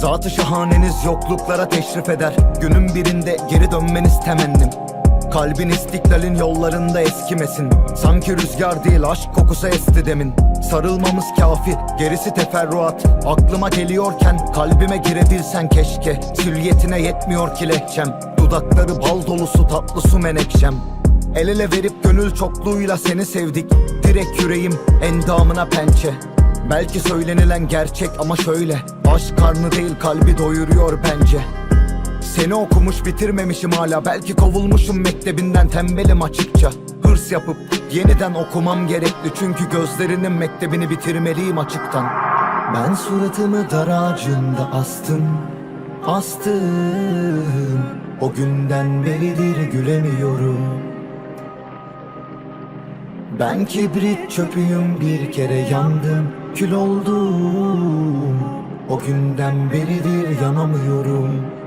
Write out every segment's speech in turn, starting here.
Zatı şahaneniz yokluklara teşrif eder. Günün birinde geri dönmeniz temennim. Kalbin istiklalin yollarında eskimesin. Sanki rüzgar değil aşk kokusu esti demin. Sarılmamız kafi gerisi teferruat. Aklıma geliyorken kalbime girebilsen keşke. Süliyetine yetmiyor ki lehçem Dudakları bal dolusu tatlı su menekşem. El ele verip gönül çokluğuyla seni sevdik. Direkt yüreğim endamına pençe Belki söylenilen gerçek ama şöyle. Baş karnı değil kalbi doyuruyor bence. Seni okumuş bitirmemişim hala. Belki kovulmuşum mektebinden tembelim açıkça. Hırs yapıp yeniden okumam gerekli. Çünkü gözlerinin mektebini bitirmeliyim açıktan. Ben suratımı dar ağacında astım Astım. O günden beridir gülemiyorum. Ben kibrit çöpüyüm bir kere yandım Kül oldum. O günden beridir yanamıyorum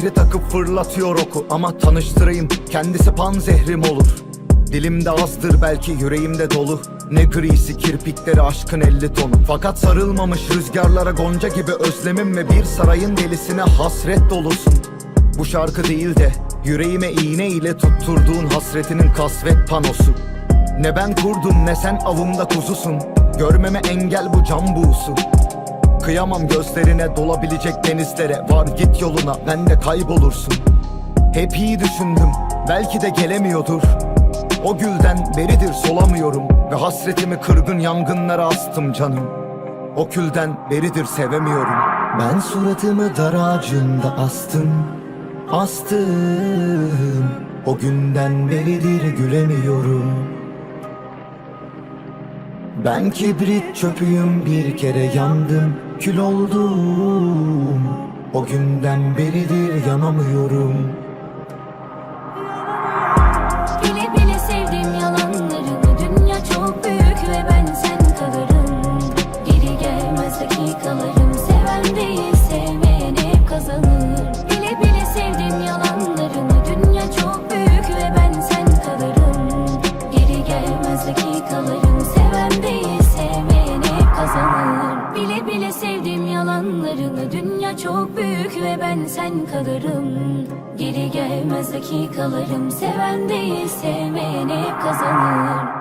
zehri takıp fırlatıyor oku Ama tanıştırayım. Kendisi pan zehrim olur. Dilimde azdır belki yüreğimde dolu. Ne grisi kirpikleri aşkın elli tonu. Fakat sarılmamış rüzgarlara gonca gibi özlemim Ve bir sarayın delisine hasret dolusun. Bu şarkı değil de yüreğime iğne ile tutturduğun hasretinin kasvet panosu. Ne ben kurdum ne sen avımda kuzusun. Görmeme engel bu cam buğusu Kıyamam gözlerine dolabilecek denizlere Var git yoluna ben de kaybolursun. Hep iyi düşündüm belki de gelemiyordur. O gülden beridir solamıyorum Ve hasretimi kırgın yangınlara astım canım. O külden beridir sevemiyorum. Ben suratımı dar ağacında astım Astım. O günden beridir gülemiyorum. Ben kibrit çöpüyüm bir kere yandım Kül oldum O günden beridir yanamıyorum yalanlarını Dünya çok büyük ve ben sen kalırım. Geri gelmez dakikalarım Seven değil sevmeyen hep kazanır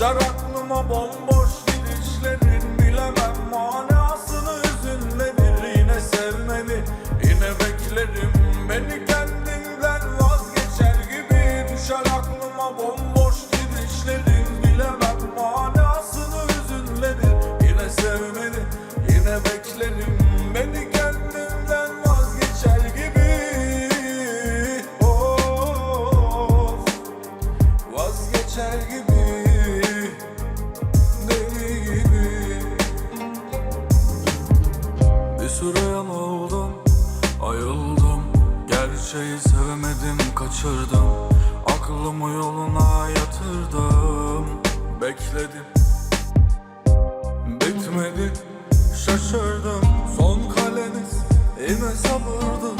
Düşer aklıma bomboş gidişlerin Bilemem yanıldım ayıldım. Gerçeği sevemedim kaçırdım. Aklımı yoluna yatırdım. Bekledim. Bitmedi şaşırdım. Son kaleniz yine sabırdı